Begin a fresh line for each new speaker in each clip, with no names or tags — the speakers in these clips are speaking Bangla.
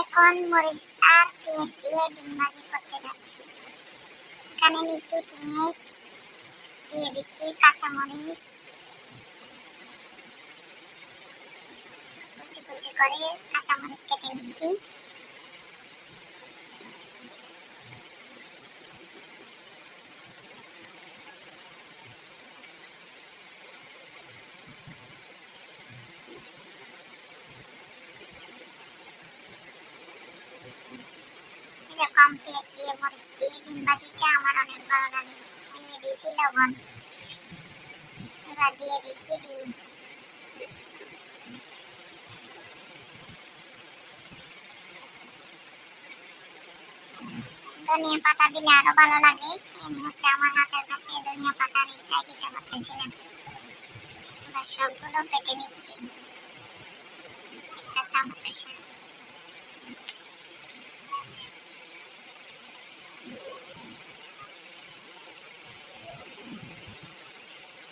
এখন মরিচ আর পেঁয়াজ দিয়ে ডিম ভাজি করতে যাচ্ছি। এখানে নিচে পেঁয়াজ দিয়ে দিচ্ছি কাঁচামরিচ। কুচি কুচি করে কাঁচামরিচ কেটে নিচ্ছি। পেঁয়াজ দিয়ে আমার অনেক দিয়ে লবণ এবার দিয়ে দিচ্ছি ডিম ধনিয়া পাতা দিলে আরও ভালো লাগে। এই মুহূর্তে আমার হাতের কাছে ধনিয়া পাতা নেই দিতে পারতেছিলাম এবার সবগুলো নিচ্ছি। একটা চামচের সাহায্যে।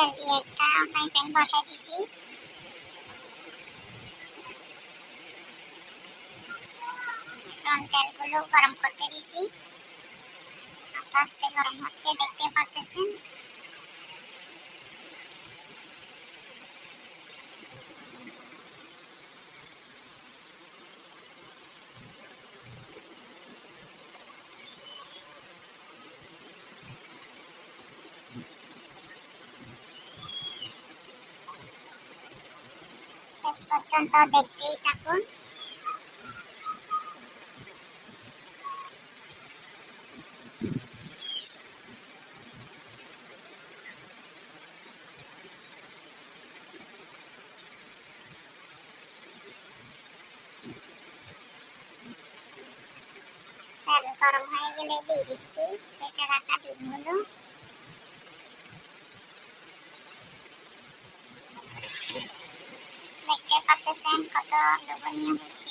তেল দিয়ে একটা ফ্রাই প্যান বসাই দিছি। এখন তেলগুলো গরম করতে দিছি। আস্তে আস্তে গরম হচ্ছে, দেখতে পাচ্ছেন শেষ পর্যন্ত দেখতেই থাকুন। গরম হয়ে গেলে দিয়ে দিচ্ছি। কেটে রাখা ডিমগুলো দেখতে পাচ্ছেন কত লোভনীয় হয়েছে